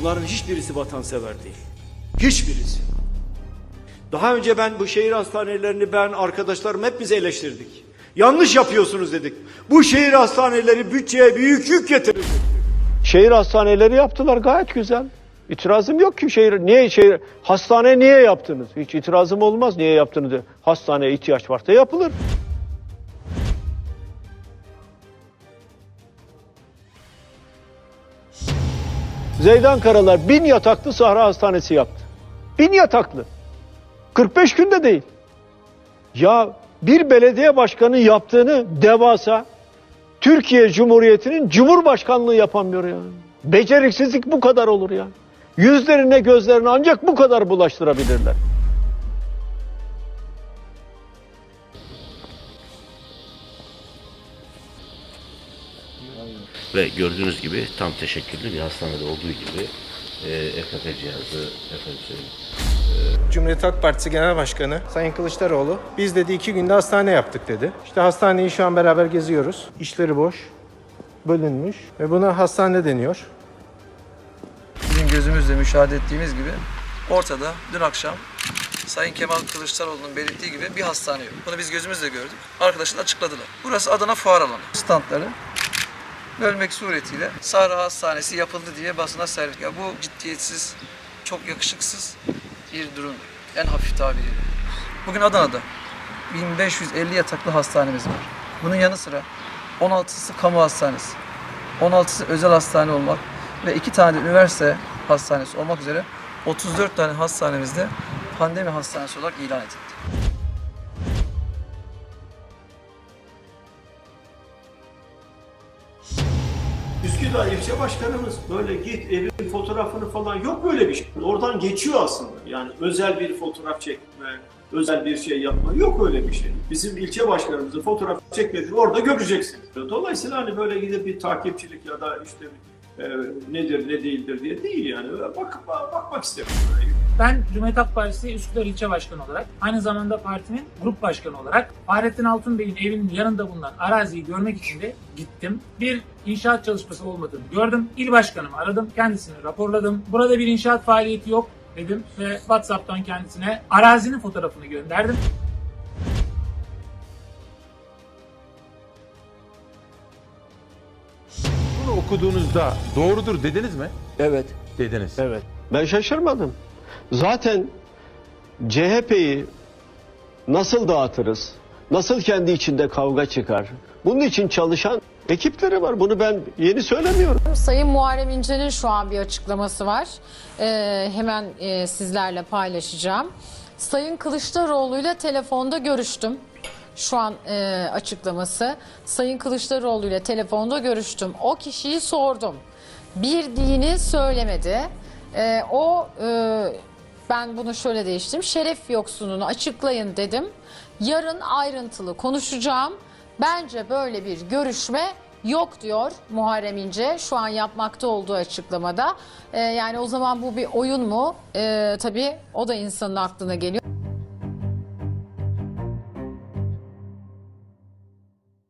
Bunların hiçbirisi vatansever değil. Hiçbirisi. Daha önce ben bu şehir hastanelerini ben arkadaşlarım hep biz eleştirdik. Yanlış yapıyorsunuz dedik. Bu şehir hastaneleri bütçeye büyük yük getirecek. Şehir hastaneleri yaptılar gayet güzel. İtirazım yok ki şehir niye şehir hastane niye yaptınız? Hiç itirazım olmaz niye yaptınız? Hastaneye ihtiyaç varsa yapılır. Zeydan Karalar bin yataklı Sahra Hastanesi yaptı. Bin yataklı. 45 günde değil. Ya bir belediye başkanı yaptığını devasa Türkiye Cumhuriyeti'nin Cumhurbaşkanlığı yapamıyor ya. Beceriksizlik bu kadar olur ya. Yüzlerine gözlerine ancak bu kadar bulaştırabilirler. Ve gördüğünüz gibi tam teşekküllü bir hastanede olduğu gibi e, EKG cihazı, efendim söyleyeyim, Cumhuriyet Halk Partisi Genel Başkanı Sayın Kılıçdaroğlu biz dedi iki günde hastane yaptık dedi. İşte hastaneyi şu an beraber geziyoruz. İşleri boş, bölünmüş ve buna hastane deniyor. bizim gözümüzle müşahede ettiğimiz gibi ortada dün akşam Sayın Kemal Kılıçdaroğlu'nun belirttiği gibi bir hastane yok. Bunu biz gözümüzle gördük. Arkadaşlar açıkladılar. Burası Adana Fuar Alanı. Standları bölmek suretiyle Sahra Hastanesi yapıldı diye basına servis. Ya bu ciddiyetsiz, çok yakışıksız bir durum. En hafif tabiriyle. Bugün Adana'da 1550 yataklı hastanemiz var. Bunun yanı sıra 16'sı kamu hastanesi, 16'sı özel hastane olmak ve iki tane de üniversite hastanesi olmak üzere 34 tane hastanemizde pandemi hastanesi olarak ilan edildi. Üsküdar ilçe başkanımız böyle git evin fotoğrafını falan yok böyle bir şey. Oradan geçiyor aslında. Yani özel bir fotoğraf çekme, özel bir şey yapma yok öyle bir şey. Bizim ilçe başkanımızın fotoğraf çekmediğini orada göreceksin. Dolayısıyla hani böyle gidip bir takipçilik ya da işte e, nedir ne değildir diye değil yani. Bak, bak, bakmak istedim. Ben Cumhuriyet Halk Partisi Üsküdar İlçe Başkanı olarak, aynı zamanda partinin grup başkanı olarak Fahrettin Altun Bey'in evinin yanında bulunan araziyi görmek için de gittim. Bir inşaat çalışması olmadığını gördüm. İl başkanımı aradım, kendisini raporladım. Burada bir inşaat faaliyeti yok dedim ve WhatsApp'tan kendisine arazinin fotoğrafını gönderdim. Bunu okuduğunuzda doğrudur dediniz mi? Evet. Dediniz. Evet. Ben şaşırmadım. Zaten CHP'yi nasıl dağıtırız? Nasıl kendi içinde kavga çıkar? Bunun için çalışan ekipleri var. Bunu ben yeni söylemiyorum. Sayın Muharrem İnce'nin şu an bir açıklaması var. Ee, hemen e, sizlerle paylaşacağım. Sayın Kılıçdaroğlu'yla telefonda görüştüm. Şu an e, açıklaması. Sayın Kılıçdaroğlu ile telefonda görüştüm. O kişiyi sordum. Bir dini söylemedi. E, o e, ben bunu şöyle değiştirdim. Şeref yoksununu açıklayın dedim. Yarın ayrıntılı konuşacağım. Bence böyle bir görüşme yok diyor Muharrem İnce şu an yapmakta olduğu açıklamada. Ee, yani o zaman bu bir oyun mu? Ee, tabii o da insanın aklına geliyor.